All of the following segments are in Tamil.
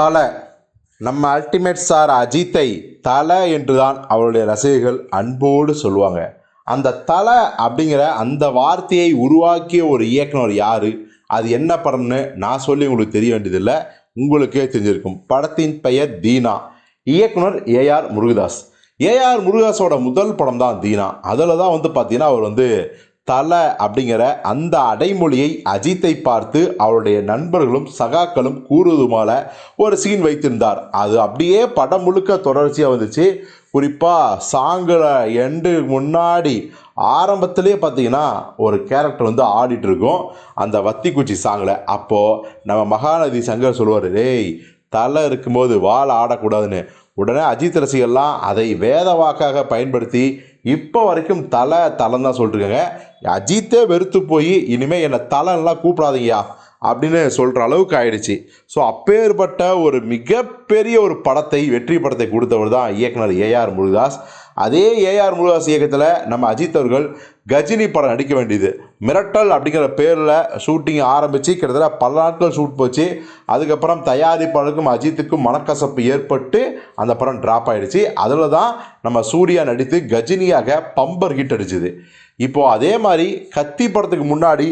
தலை நம்ம அல்டிமேட் ஸ்டார் அஜித்தை தலை என்று தான் அவருடைய ரசிகர்கள் அன்போடு சொல்லுவாங்க. அந்த தலை அப்படிங்கிற அந்த வார்த்தையை உருவாக்கிய ஒரு இயக்குனர் யார்? அது என்ன படம்னு நான் சொல்லி உங்களுக்கு தெரிய வேண்டியதில்லை. உங்களுக்கே தெரிஞ்சிருக்கும். படத்தின் பெயர் தீனா. இயக்குனர் ஏஆர் முருகதாஸ். ஏஆர் முருகதாஸோட முதல் படம் தான் தீனா. அதில் தான் வந்து பார்த்தீங்கன்னா அவர் வந்து தலை அப்படிங்கிற அந்த அடைமொழியை அஜித்தை பார்த்து அவருடைய நண்பர்களும் சகாக்களும் கூறுவதுமால ஒரு சீன் வைத்திருந்தார். அது அப்படியே படம் முழுக்க தொடர்ச்சியாக வந்துச்சு. குறிப்பாக சாங்கில் எண்டு முன்னாடி ஆரம்பத்திலே பார்த்தீங்கன்னா ஒரு கேரக்டர் வந்து ஆடிட்டு இருக்கும். அந்த வத்திக்குச்சி சாங்கில் அப்போது நம்ம மகாநதி சங்கர் சொல்லுவார் டேய் தலை இருக்கும்போது வாழை ஆடக்கூடாதுன்னு. உடனே அஜித் ரசிகர்லாம் அதை வேத வாக்காக பயன்படுத்தி இப்போ வரைக்கும் தலை தலைன்னு தான் சொல்லிட்டுருக்காங்க. அஜித்தே வெறுத்து போய் இனிமேல் என்னை தலைலாம் கூப்பிடாதீங்கயா அப்படின்னு சொல்கிற அளவுக்கு ஆயிடுச்சு. ஸோ அப்பேற்பட்ட ஒரு மிகப்பெரிய ஒரு படத்தை வெற்றி படத்தை கொடுத்தவர் தான் இயக்குனர் ஏஆர் முருகதாஸ். அதே ஏஆர் முருகதாஸ் இயக்கத்தில் நம்ம அஜித் அவர்கள் கஜினி படம் நடிக்க வேண்டியது. மிரட்டல் அப்படிங்கிற பேரில் ஷூட்டிங் ஆரம்பித்து கிட்டத்தட்ட பல நாட்கள் ஷூட் போச்சு. அதுக்கப்புறம் தயாரிப்பாளருக்கும் அஜித்துக்கும் மனக்கசப்பு ஏற்பட்டு அந்த படம் ட்ராப் ஆகிடுச்சு அதில் தான் நம்ம சூர்யா நடித்து கஜினியாக பம்பர் ஹிட் அடிச்சுது. இப்போது அதே மாதிரி கத்தி படத்துக்கு முன்னாடி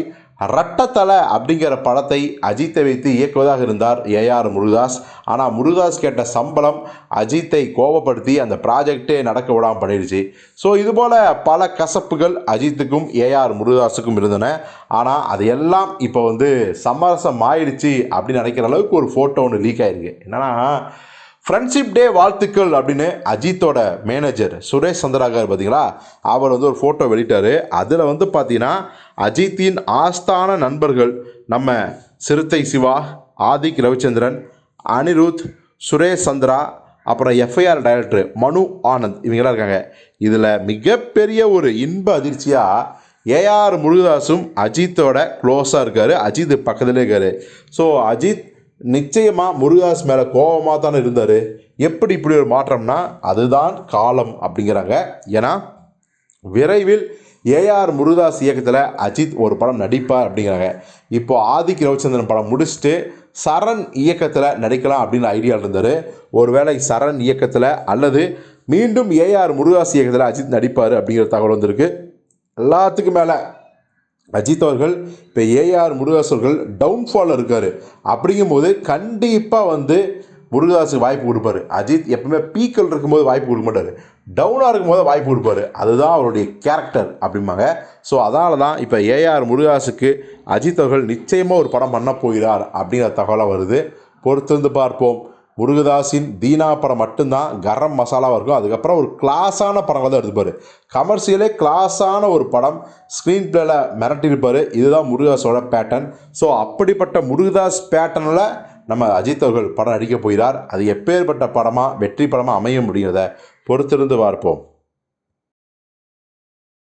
ரட்டத்தலை அப்படிங்கிற படத்தை அஜித்தை வைத்து இயக்குவதாக இருந்தார் ஏஆர் முருகதாஸ். ஆனால் முருகதாஸ் கேட்ட சம்பளம் அஜித்தை கோபப்படுத்தி அந்த ப்ராஜெக்டே நடக்க விடாமல் பண்ணிடுச்சு. ஸோ இதுபோல் பல கசப்புகள் அஜித்துக்கும் ஏஆர் முருகதாஸுக்கும் இருந்தன. ஆனால் அதையெல்லாம் இப்போ வந்து சமரசம் ஆயிடுச்சு அப்படின்னு நினைக்கிற அளவுக்கு ஒரு ஃபோட்டோ ஒன்று லீக் ஆயிருக்கு. என்னன்னா ஃப்ரெண்ட்ஷிப் டே வாழ்த்துக்கள் அப்படின்னு அஜித்தோட மேனேஜர் சுரேஷ் சந்திராகர் பார்த்தீங்களா? அவர் வந்து ஒரு ஃபோட்டோ வெளியிட்டார். அதில் வந்து பார்த்தீங்கன்னா அஜித்தின் ஆஸ்தான நண்பர்கள் நம்ம சிறுத்தை சிவா ஆதிக் ரவிச்சந்திரன் அனிருத் சுரேஷ் சந்திரா அப்புறம் எஃப்ஐஆர் டைரக்டர் மனு ஆனந்த் இவங்களாம் இருக்காங்க. இதில் மிகப்பெரிய ஒரு இன்ப அதிர்ச்சியாக ஏஆர் முருகதாஸும் அஜித்தோட க்ளோஸாக இருக்கார். அஜித் பக்கத்துலேயே இருக்கார். ஸோ அஜித் நிச்சயமாக முருகாஸ் மேலே கோபமாக தானே இருந்தார்? எப்படி இப்படி ஒரு மாற்றம்னா அதுதான் காலம் அப்படிங்கிறாங்க. ஏன்னா விரைவில் ஏஆர் முருகதாஸ் இயக்கத்தில் அஜித் ஒரு படம் நடிப்பார் அப்படிங்கிறாங்க. இப்போ ஆதிக் ரவிச்சந்திரன் படம் முடிச்சுட்டு சரண் இயக்கத்தில் நடிக்கலாம் அப்படின்னு ஐடியா இருந்தார். ஒருவேளை சரண் இயக்கத்தில் அல்லது மீண்டும் ஏஆர் முருகாஸ் இயக்கத்தில் அஜித் நடிப்பார் அப்படிங்கிற தகவல் வந்திருக்கு. எல்லாத்துக்கும் மேலே அஜித் அவர்கள் இப்போ ஏஆர் முருகதாஸ் அவர்கள் டவுன்ஃபாலில் இருக்கார். அப்படிங்கும்போது கண்டிப்பாக வந்து முருகதாஸுக்கு வாய்ப்பு கொடுப்பாரு. அஜித் எப்பவுமே பீக்கல் இருக்கும்போது வாய்ப்பு கொடுக்க மாட்டார். டவுனாக இருக்கும்போது வாய்ப்பு கொடுப்பாரு. அதுதான் அவருடைய கேரக்டர் அப்படிம்பாங்க. ஸோ அதனால தான் இப்போ ஏஆர் முருகதாஸுக்கு அஜித் அவர்கள் நிச்சயமாக ஒரு படம் பண்ண போகிறார் அப்படிங்கிற தகவலாக வருது. பொறுத்திருந்து பார்ப்போம். முருகதாஸின் தீனா படம் மட்டும்தான் கரம் மசாலாவாக இருக்கும். அதுக்கப்புறம் ஒரு கிளாஸான படங்கள் தான் எடுத்துப்பார் கமர்ஷியலே கிளாஸான ஒரு படம் ஸ்க்ரீன் பிளேல மிரட்டியிருப்பார் இதுதான் முருகதாஸோட பேட்டர்ன் ஸோ அப்படிப்பட்ட முருகதாஸ் பேட்டர்னில் நம்ம அஜித் அவர்கள் படம் அடிக்க போகிறார். அது எப்பேற்பட்ட படமாக வெற்றி படமாக அமைய முடிகிறத பொறுத்திருந்து பார்ப்போம்.